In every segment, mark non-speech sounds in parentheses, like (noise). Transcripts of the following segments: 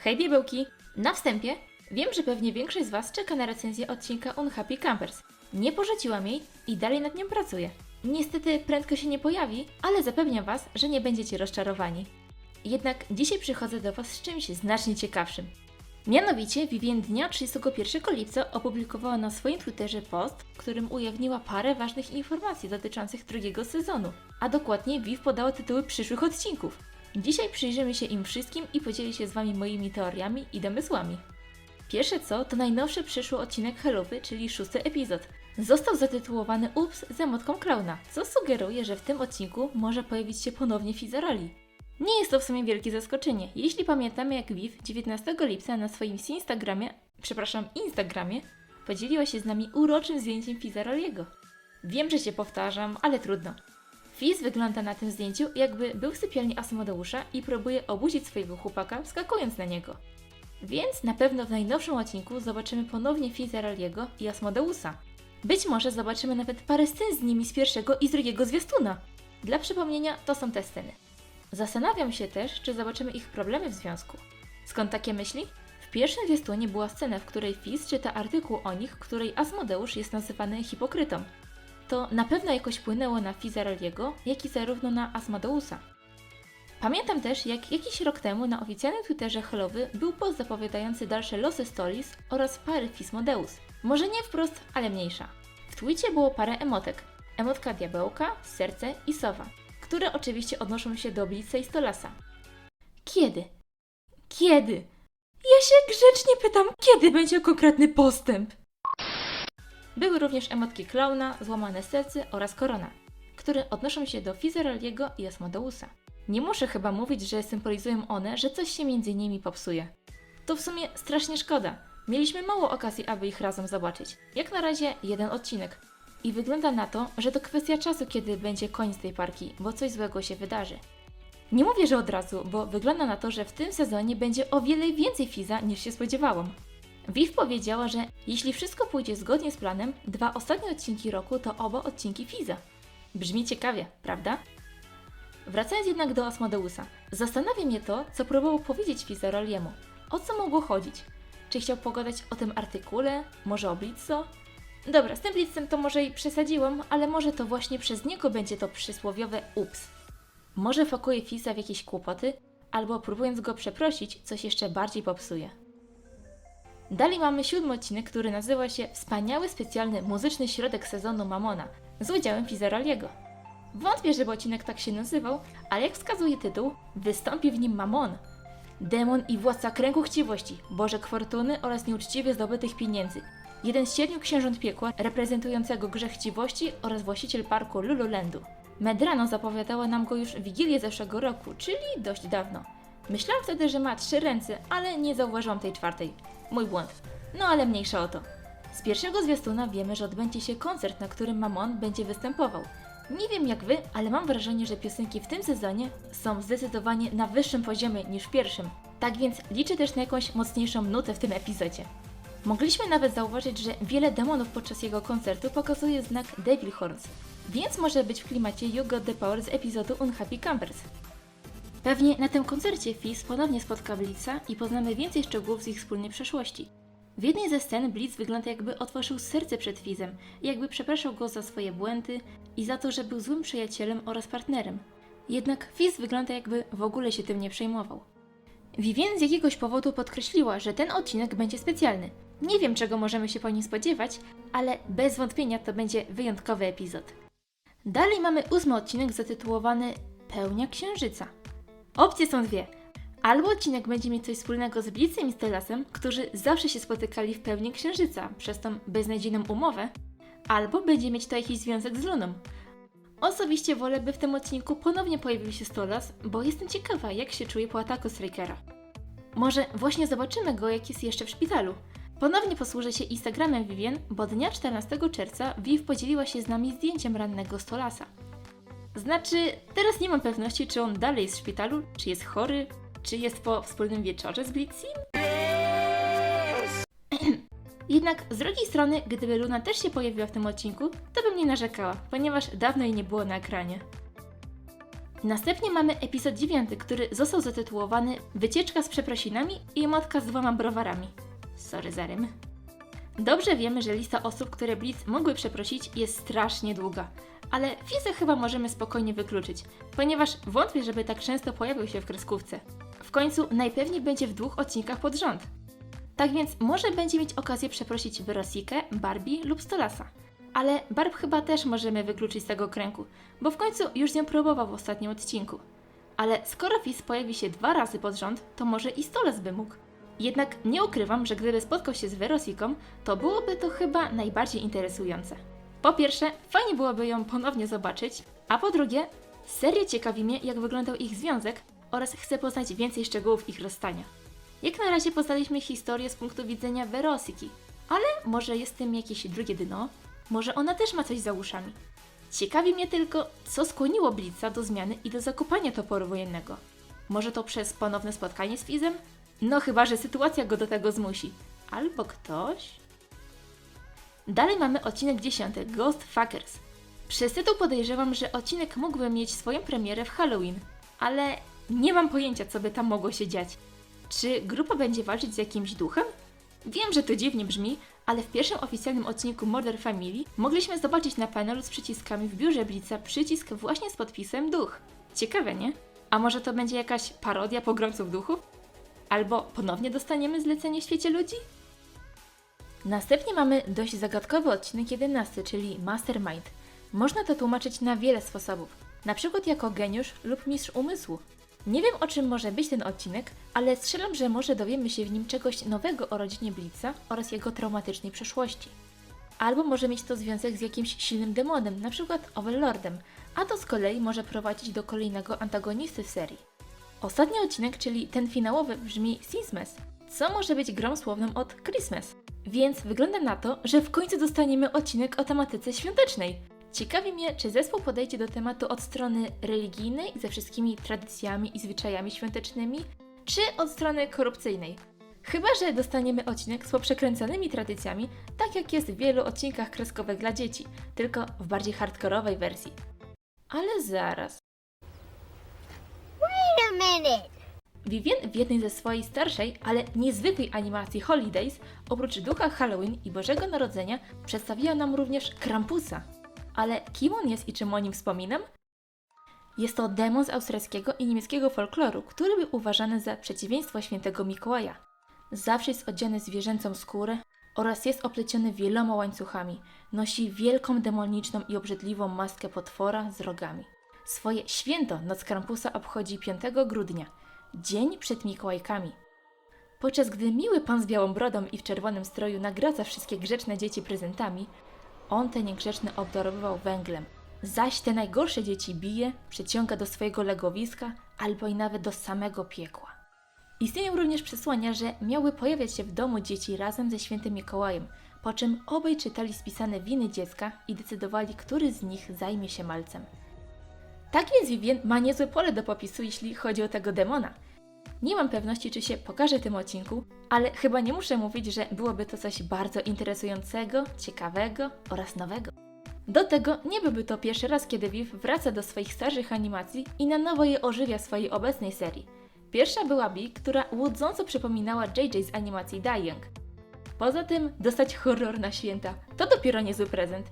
Hej biebełki! Na wstępie wiem, że pewnie większość z Was czeka na recenzję odcinka Unhappy Campers. Nie porzuciłam jej i dalej nad nią pracuję. Niestety prędko się nie pojawi, ale zapewniam Was, że nie będziecie rozczarowani. Jednak dzisiaj przychodzę do Was z czymś znacznie ciekawszym. Mianowicie Vivien dnia 31 lipca opublikowała na swoim Twitterze post, w którym ujawniła parę ważnych informacji dotyczących drugiego sezonu, a dokładnie Viv podała tytuły przyszłych odcinków. Dzisiaj przyjrzymy się im wszystkim i podzielę się z Wami moimi teoriami i domysłami. Pierwsze co, to najnowszy przyszły odcinek Hellowy, czyli szósty epizod. Został zatytułowany Ups z emotką klauna, co sugeruje, że w tym odcinku może pojawić się ponownie Fizaroli. Nie jest to w sumie wielkie zaskoczenie, jeśli pamiętamy jak Viv 19 lipca na swoim Instagramie, przepraszam, Instagramie, podzieliła się z nami uroczym zdjęciem Fizaroliego. Wiem, że się powtarzam, ale trudno. Fizz wygląda na tym zdjęciu, jakby był w sypialni Asmodeusza i próbuje obudzić swojego chłopaka, wskakując na niego. Więc na pewno w najnowszym odcinku zobaczymy ponownie Fizaroliego i Asmodeusa. Być może zobaczymy nawet parę scen z nimi z pierwszego i z drugiego zwiastuna. Dla przypomnienia, to są te sceny. Zastanawiam się też, czy zobaczymy ich problemy w związku. Skąd takie myśli? W pierwszym zwiastunie była scena, w której Fizz czyta artykuł o nich, której Asmodeusz jest nazywany hipokrytą. To na pewno jakoś wpłynęło na Fizaroliego, jak i zarówno na Asmodeusa. Pamiętam też, jak jakiś rok temu na oficjalnym Twitterze Hellowy był post zapowiadający dalsze losy Stolis oraz pary Fismodeus. Może nie wprost, ale mniejsza. W twicie było parę emotek. Emotka diabełka, serce i sowa, które oczywiście odnoszą się do Blitza i Stolasa. Kiedy? Kiedy? Ja się grzecznie pytam, kiedy będzie konkretny postęp? Były również emotki klauna, złamane serce oraz korona, które odnoszą się do Fizeraliego i Asmodeusa. Nie muszę chyba mówić, że symbolizują one, że coś się między nimi popsuje. To w sumie strasznie szkoda. Mieliśmy mało okazji, aby ich razem zobaczyć. Jak na razie jeden odcinek. I wygląda na to, że to kwestia czasu, kiedy będzie koniec tej parki, bo coś złego się wydarzy. Nie mówię, że od razu, bo wygląda na to, że w tym sezonie będzie o wiele więcej Fiza niż się spodziewałam. Viv powiedziała, że jeśli wszystko pójdzie zgodnie z planem, dwa ostatnie odcinki roku to oba odcinki Fiza. Brzmi ciekawie, prawda? Wracając jednak do Asmodeusa, zastanawia mnie to, co próbował powiedzieć Fizaroliemu. O co mogło chodzić? Czy chciał pogadać o tym artykule? Może o Blitzo? Dobra, z tym Blitzem to może i przesadziłam, ale może to właśnie przez niego będzie to przysłowiowe ups. Może fakuje Fiza w jakieś kłopoty, albo próbując go przeprosić, coś jeszcze bardziej popsuje. Dalej mamy siódmy odcinek, który nazywa się Wspaniały specjalny muzyczny środek sezonu Mamona z udziałem Fizaroliego. Wątpię, żeby odcinek tak się nazywał, ale jak wskazuje tytuł, wystąpi w nim Mamon. Demon i władca kręgu chciwości, bożek fortuny oraz nieuczciwie zdobytych pieniędzy. Jeden z siedmiu księżąt piekła, reprezentującego grzech chciwości oraz właściciel parku Lululandu. Medrano zapowiadała nam go już w Wigilię zeszłego roku, czyli dość dawno. Myślałam wtedy, że ma trzy ręce, ale nie zauważyłam tej czwartej. Mój błąd. No ale mniejsza o to. Z pierwszego zwiastuna wiemy, że odbędzie się koncert, na którym Mamon będzie występował. Nie wiem jak wy, ale mam wrażenie, że piosenki w tym sezonie są zdecydowanie na wyższym poziomie niż w pierwszym. Tak więc liczę też na jakąś mocniejszą nutę w tym epizodzie. Mogliśmy nawet zauważyć, że wiele demonów podczas jego koncertu pokazuje znak Devil Horns, więc może być w klimacie You Got The Power z epizodu Unhappy Campers. Pewnie na tym koncercie Fizz ponownie spotka Blitza i poznamy więcej szczegółów z ich wspólnej przeszłości. W jednej ze scen Blitz wygląda jakby otworzył serce przed Fizem jakby przepraszał go za swoje błędy i za to, że był złym przyjacielem oraz partnerem. Jednak Fizz wygląda jakby w ogóle się tym nie przejmował. Vivien z jakiegoś powodu podkreśliła, że ten odcinek będzie specjalny. Nie wiem, czego możemy się po nim spodziewać, ale bez wątpienia to będzie wyjątkowy epizod. Dalej mamy ósmy odcinek zatytułowany Pełnia Księżyca. Opcje są dwie. Albo odcinek będzie mieć coś wspólnego z Blitzem i Stelasem, którzy zawsze się spotykali w pełni Księżyca przez tą beznadziejną umowę, albo będzie mieć to jakiś związek z Luną. Osobiście wolę, by w tym odcinku ponownie pojawił się Stolas, bo jestem ciekawa, jak się czuje po ataku Strikera. Może właśnie zobaczymy go, jak jest jeszcze w szpitalu. Ponownie posłużę się Instagramem Vivien, bo dnia 14 czerwca Viv podzieliła się z nami zdjęciem rannego Stolasa. Znaczy, teraz nie mam pewności, czy on dalej jest w szpitalu, czy jest chory, czy jest po wspólnym wieczorze z Blitzim. (clears throat) Jednak z drugiej strony, gdyby Luna też się pojawiła w tym odcinku, to bym nie narzekała, ponieważ dawno jej nie było na ekranie. Następnie mamy epizod 9, który został zatytułowany Wycieczka z przeprosinami i emotka z dwoma browarami. Sorry za rym. Dobrze wiemy, że lista osób, które Blitz mogły przeprosić jest strasznie długa, ale Fizę chyba możemy spokojnie wykluczyć, ponieważ wątpię, żeby tak często pojawił się w kreskówce. W końcu najpewniej będzie w dwóch odcinkach pod rząd. Tak więc może będzie mieć okazję przeprosić Werosikę, Barbie lub Stolasa. Ale Barb chyba też możemy wykluczyć z tego kręgu, bo w końcu już nią próbował w ostatnim odcinku. Ale skoro Fizz pojawi się dwa razy pod rząd, to może i Stolas by mógł. Jednak nie ukrywam, że gdyby spotkał się z Werosiką, to byłoby to chyba najbardziej interesujące. Po pierwsze, fajnie byłoby ją ponownie zobaczyć, a po drugie, serio ciekawi mnie, jak wyglądał ich związek oraz chcę poznać więcej szczegółów ich rozstania. Jak na razie poznaliśmy historię z punktu widzenia Werosiki, ale może jest tym jakieś drugie dno? Może ona też ma coś za uszami? Ciekawi mnie tylko, co skłoniło Blitza do zmiany i do zakopania toporu wojennego. Może to przez ponowne spotkanie z Fizem? No chyba, że sytuacja go do tego zmusi. Albo ktoś? Dalej mamy odcinek 10, Ghost Fuckers. Przez tytuł podejrzewam, że odcinek mógłby mieć swoją premierę w Halloween, ale nie mam pojęcia, co by tam mogło się dziać. Czy grupa będzie walczyć z jakimś duchem? Wiem, że to dziwnie brzmi, ale w pierwszym oficjalnym odcinku Murder Family mogliśmy zobaczyć na panelu z przyciskami w biurze Blitza przycisk właśnie z podpisem duch. Ciekawe, nie? A może to będzie jakaś parodia pogromców duchów? Albo ponownie dostaniemy zlecenie w świecie ludzi? Następnie mamy dość zagadkowy odcinek 11, czyli Mastermind. Można to tłumaczyć na wiele sposobów, na przykład jako geniusz lub mistrz umysłu. Nie wiem o czym może być ten odcinek, ale strzelam, że może dowiemy się w nim czegoś nowego o rodzinie Blitza oraz jego traumatycznej przeszłości. Albo może mieć to związek z jakimś silnym demonem, przykład Overlordem, a to z kolei może prowadzić do kolejnego antagonisty w serii. Ostatni odcinek, czyli ten finałowy, brzmi Christmas, co może być grą słowną od Christmas. Więc wygląda na to, że w końcu dostaniemy odcinek o tematyce świątecznej. Ciekawi mnie, czy zespół podejdzie do tematu od strony religijnej, ze wszystkimi tradycjami i zwyczajami świątecznymi, czy od strony korupcyjnej. Chyba, że dostaniemy odcinek z poprzekręconymi tradycjami, tak jak jest w wielu odcinkach kreskowych dla dzieci, tylko w bardziej hardkorowej wersji. Ale zaraz. Minute. Vivien w jednej ze swojej starszej, ale niezwykłej animacji Holidays, oprócz ducha Halloween i Bożego Narodzenia, przedstawiła nam również Krampusa. Ale kim on jest i czym o nim wspominam? Jest to demon z austriackiego i niemieckiego folkloru, który był uważany za przeciwieństwo świętego Mikołaja. Zawsze jest odziany zwierzęcą skórę oraz jest opleciony wieloma łańcuchami. Nosi wielką demoniczną i obrzydliwą maskę potwora z rogami. Swoje święto Noc Krampusa obchodzi 5 grudnia, dzień przed Mikołajkami. Podczas gdy miły pan z białą brodą i w czerwonym stroju nagradza wszystkie grzeczne dzieci prezentami, on te niegrzeczne obdarowywał węglem, zaś te najgorsze dzieci bije, przyciąga do swojego legowiska albo i nawet do samego piekła. Istnieją również przesłania, że miały pojawiać się w domu dzieci razem ze świętym Mikołajem, po czym obaj czytali spisane winy dziecka i decydowali, który z nich zajmie się malcem. Tak więc Vivien ma niezłe pole do popisu, jeśli chodzi o tego demona. Nie mam pewności, czy się pokaże w tym odcinku, ale chyba nie muszę mówić, że byłoby to coś bardzo interesującego, ciekawego oraz nowego. Do tego nie byłby to pierwszy raz, kiedy Viv wraca do swoich starszych animacji i na nowo je ożywia w swojej obecnej serii. Pierwsza była Bee, która łudząco przypominała JJ z animacji Dying. Poza tym, dostać horror na święta to dopiero niezły prezent.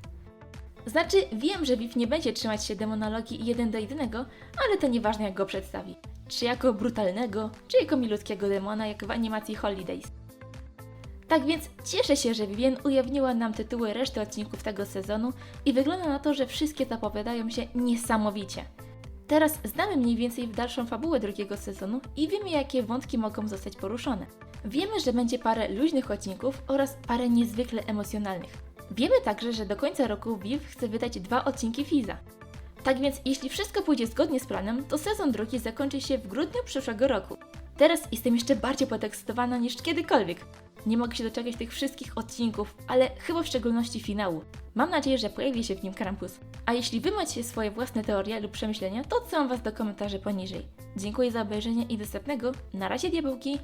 Znaczy, wiem, że Viv nie będzie trzymać się demonologii jeden do jednego, ale to nieważne jak go przedstawi. Czy jako brutalnego, czy jako milutkiego demona, jak w animacji Holidays. Tak więc cieszę się, że Vivien ujawniła nam tytuły reszty odcinków tego sezonu i wygląda na to, że wszystkie zapowiadają się niesamowicie. Teraz znamy mniej więcej w dalszą fabułę drugiego sezonu i wiemy, jakie wątki mogą zostać poruszone. Wiemy, że będzie parę luźnych odcinków oraz parę niezwykle emocjonalnych. Wiemy także, że do końca roku Viv chce wydać dwa odcinki Fiza. Tak więc, jeśli wszystko pójdzie zgodnie z planem, to sezon drugi zakończy się w grudniu przyszłego roku. Teraz jestem jeszcze bardziej podekscytowana niż kiedykolwiek. Nie mogę się doczekać tych wszystkich odcinków, ale chyba w szczególności finału. Mam nadzieję, że pojawi się w nim Krampus. A jeśli wy macie swoje własne teorie lub przemyślenia, to odsyłam was do komentarzy poniżej. Dziękuję za obejrzenie i dostępnego. Na razie diabełki!